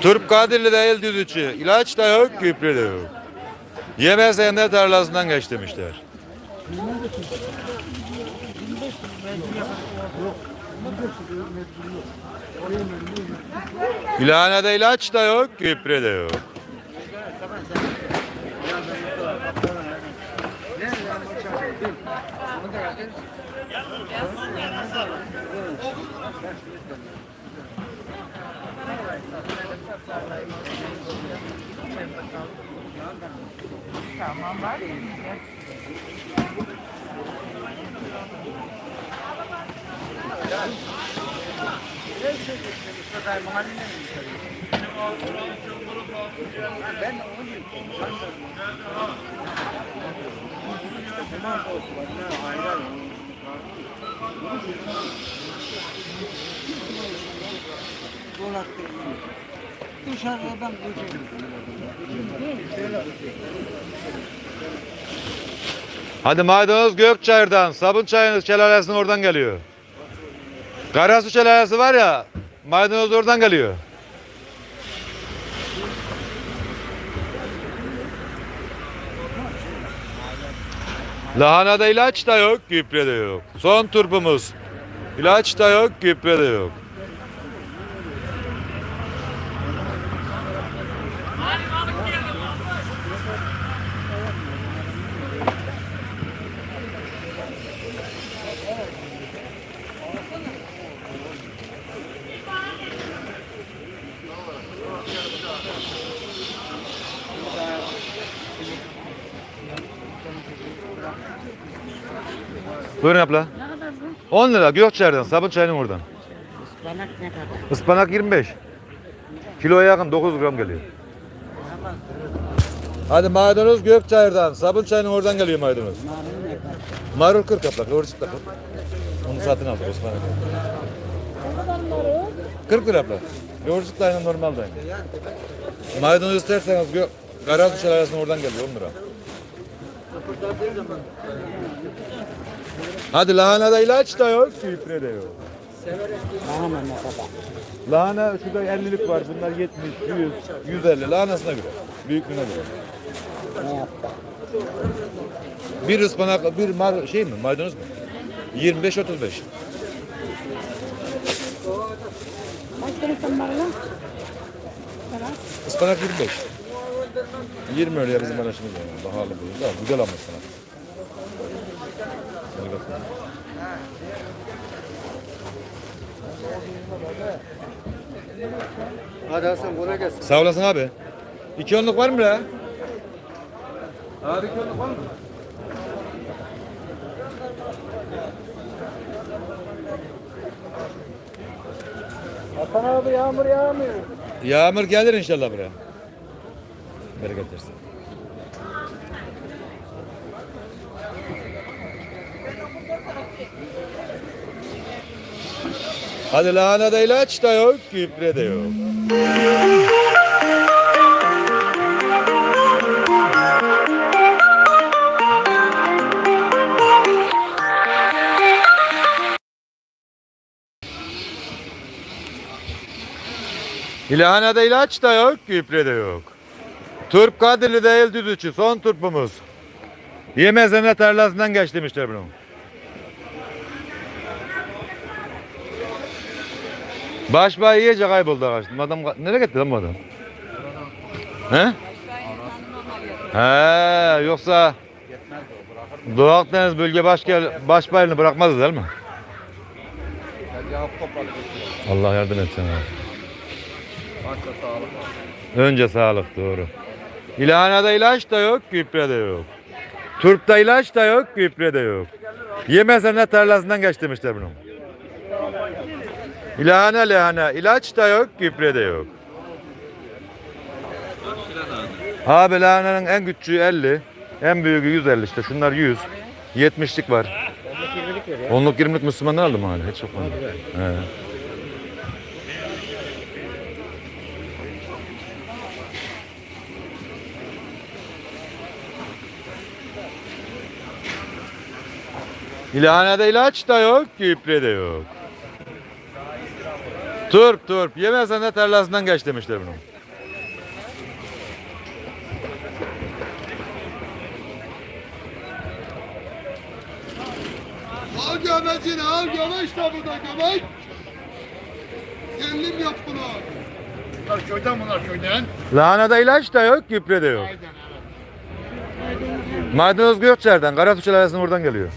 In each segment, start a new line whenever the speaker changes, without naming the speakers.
Turp Kadirli değil düz içi. İlaç da yok, gübre de yok. Yemezsen de tarlasından geç demişler. İlahanede ilaç da yok, gübre de yok.
Dışarıdan geçelim.
Hadi maydanoz Gökçayır'dan, sabun çayınız şelalesinin oradan geliyor. Karasu şelalesi var ya, maydanoz oradan geliyor. Lahanada ilaç da yok, gübre de yok. Son turpumuz. İlaç da yok, gübre de yok. Buyurun abla.
Ne kadar bu?
10 lira Gökçayır'dan, sabun çayının oradan.
Ispanak ne kadar?
Ispanak 25. Kiloya yakın 9 gram geliyor. Hadi maydanoz Gökçayır'dan. Sabun çayının oradan geliyor maydanoz.
Marul ne kadar?
Marul 40 aplak, oruçluk da 40. Onu satın aldık ıspanak.
Ne kadar marul?
40 lira aplak. Yoğurtçuk da aynı normal da aynı. Maydanoz isterseniz gö Karasu şelalesinden oradan geliyor 10 lira. Hadi lahanada ilaç da yok, gübre de yok.
Lahana ne kadar?
Lahana şurada 50'lik var. Bunlar 70, 100, 150. Lahanasına göre. Büyüklüğüne göre.
Ne yaptı?
Bir ıspanak, bir mar şey mi? Maydanoz mu? 25 35.
Kaç lira marul? Kadar?
Ispanak 25. 20 öyle ya bizim araşımız yani. Pahalı bu. Güzel ama ıspanak. Hadi bakalım.
Hadi Hasan kolay gelsin.
Sağ olasın abi. İki onluk var mı la? Abi iki onluk var mı?
Hasan abi yağmur yağmıyor.
Yağmur gelir inşallah buraya. Bereket versin. Hadi lahanada ilaç da yok, gübre de yok. İlahanada ilaç da yok, gübre de yok. Turp Kadirli değil düzüçü, son turpumuz. Yemezene tarlasından geç demişler bunu. Başbağı iyice kayboldu ağaçtan. Adam nereye gitti lan bu adam? He? He, yoksa Doğu Akdeniz bölge başka başbayını bırakmaz değil mi? Allah yardım etsin abi. Önce sağlık doğru. İlahanada ilaç da yok, gübre de yok. Turpta ilaç da yok, gübre de yok. Yemezsen ne tarlasından geç demişler bunu. İlahana lahana, ilaç da yok, gübre de yok. Abi lahananın en küçüğü 50, en büyüğü 150 işte. Şunlar 100. 70'lik var. Onluk 20'lik Müslümanlar aldım hala. Hiç yok onda. He. İlahanede ilaç da yok, gübre de yok. Turp turp. Yemezsen de tarlasından geç demişler bunu.
Al göbecini al göbeç de burada göbeç. Kendim yap bunu. Bunlar köyden bunlar köyden.
Lahanada ilaç da yok, gübre de yok. Maydanoz Gökçer'den, Karatuş arasında oradan geliyor.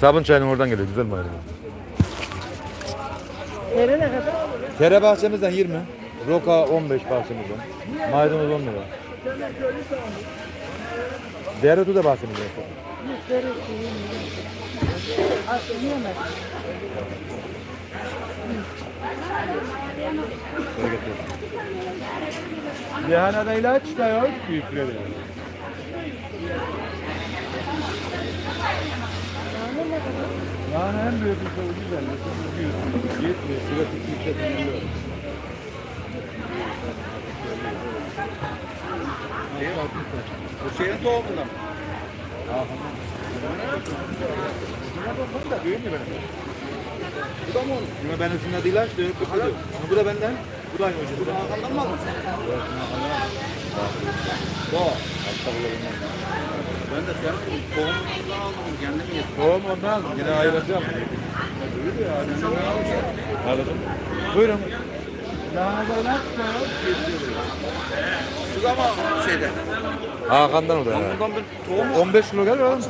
Sabun çayının oradan geliyor, güzel maydanoz.
Nereye kadar?
Tere bahçemizden 20, Roka 15 bahçemizden, maydanoz 10 lira. Dereotu da bahçemizden. Lahanada ilaç da yok, gübre Lahana en büyük bir şey güzel. 100, 70, şurada 40 milyon.
Bu şeyin tohumundan.
Bu da mı onun? Buna benim üstünde değil ilaç da yok, gübre de yok. Ama bu da benden, bu da aynı hocası.
Hakan'dan mı aldın sen? Ben de senin tohumundan aldım. Kendim yedim.
Tohum ondan aldım, yine ayıracağım. Anladım. Buyurun. Lahanada ilaç da yok, gübre de yok.
Şu ama şeyde.
Hakan'dan o da herhalde.
Bundan bir tohum
15 kilo gelir oğlum.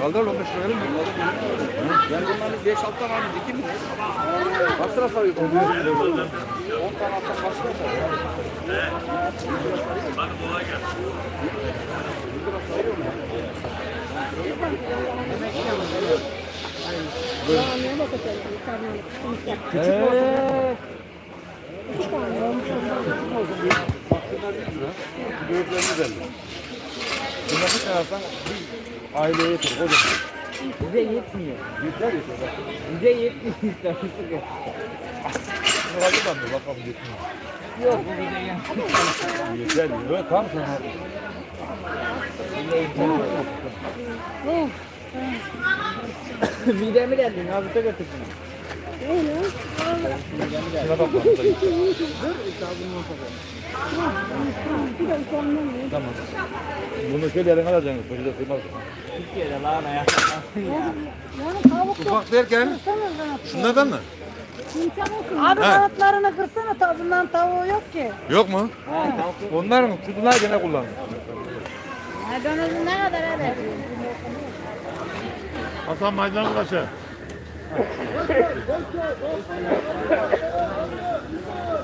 Kaldır 15 kilo gelir mi?
Ben bunları 5-6 tane abi dikim mi? Kaç lira sayıyordun? 10 tane alsam kaç lira sayıyordun?
Lahaneye bakacağız. Bir tane.
Eee.
Küçük tane olmuş.
Büyüklerini belli. Bunları sayarsan bir aileye yeter. Da.
Bize yetmiyor.
Yeter yeter.
Bize yetmiyor.
Bunları da mı? Bakalım yetmiyor.
Yok bu bize yetmiyor.
Yeter. Yok tam sana.
Midemi geldin. Nabıta götürdün.
Şuna bak. Tamam. Bunu şöyle elin alacaksın. Poşete sığmaz.
Türkiye'de.
Yani tavuk
Ufak derken şunlardan mı?
Abi
He.
kanatlarını kırsana bundan tavuğu yok ki.
Yok mu? Onlar mı? Kutular gene
Maydanozun ne kadar hadi.
Hasan maydanoz kaçı?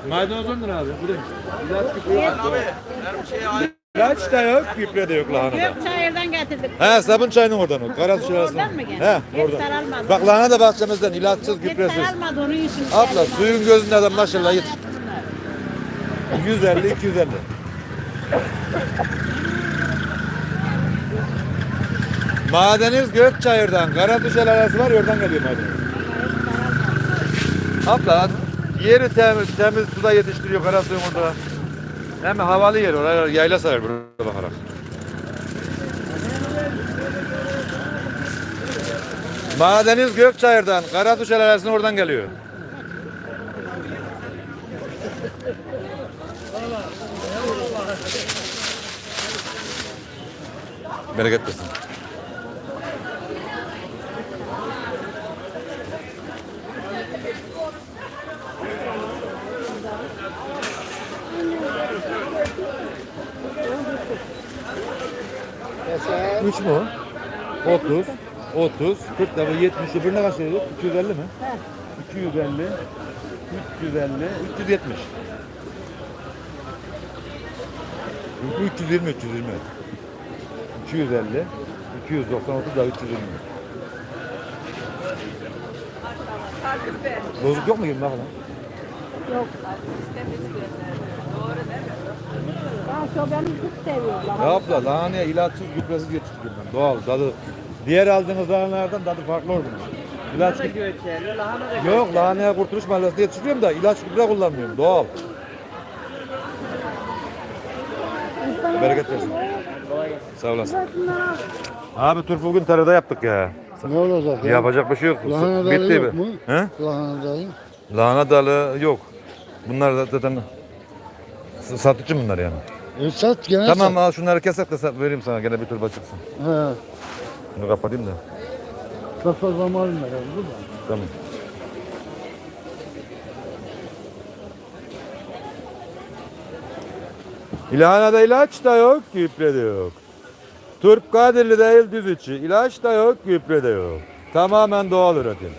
Maydanoz 10 lira abi. Bu demiş. İlaç. İlaç da yok, gübre de yok lahanada.
Gökçayır'dan getirdik.
He sabun çayının oradan o. Karasuş arasında.
Oradan mı geldi?
He
Hep
oradan.
sarılmadı.
Bak lahana da bahçemizden ilaçsız
Hep
gübresiz.
sarılmadı onun için.
Abla suyun gözünde de maşallah yet. 150 250. Madeniz Gökçayır'dan, Karadüzel arası var, oradan geliyor madeniz. Abla, yeri temiz, temiz suda yetiştiriyor Karasuyum orada. Hem havalı yer, oraya yayla sayar burada bakarak. Madeniz Gökçayır'dan, Karadüzel arasını oradan geliyor. Bereket olsun. 3 mü o? 30, 30, 40 da bu 70. Öbürüne kaç veriyorduk? 250 mi? He. 250, 350, 370. Bu 320, 320. 250, 296 da 320. Bozuk yok mu 20 bakalım?
Yok. İstemiz Doğru değil mi? Benim kız seviyor.
Ne yapla lahaneye ilaçsız gübresiz yetiştiriyorum ben. Doğal tadı. Diğer aldığınız lahanalardan tadı farklı olur bunun. İlaç
Lahana da göçerli. Lahana da
Yok lahaneye kurtuluş mahallesinde yetiştiriyorum da ilaç gübre kullanmıyorum. Doğal. Bereket versin. Sağ olasın. Abi tur bugün tarada yaptık ya.
Ne olacak ya?
Yapacak bir şey yok.
Lahana dalı
Bitti
yok
mi?
mu?
He?
Lahana dayı.
Lahana dalı yok. Bunlar da zaten satıcı bunlar yani.
E, sat gene
Tamam al şunları kesek de vereyim sana gene bir turba çıksın.
sat. He.
Bunu kapatayım da.
Kafa zamanı ver oldu da.
Tamam. İlahanada ilaç da yok, gübre de yok. Turp Kadirli değil düz içi. İlaç da yok, gübre de yok. Tamamen doğal üretim.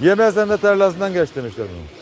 Yemezsen de tarlasından geç demişler bunu.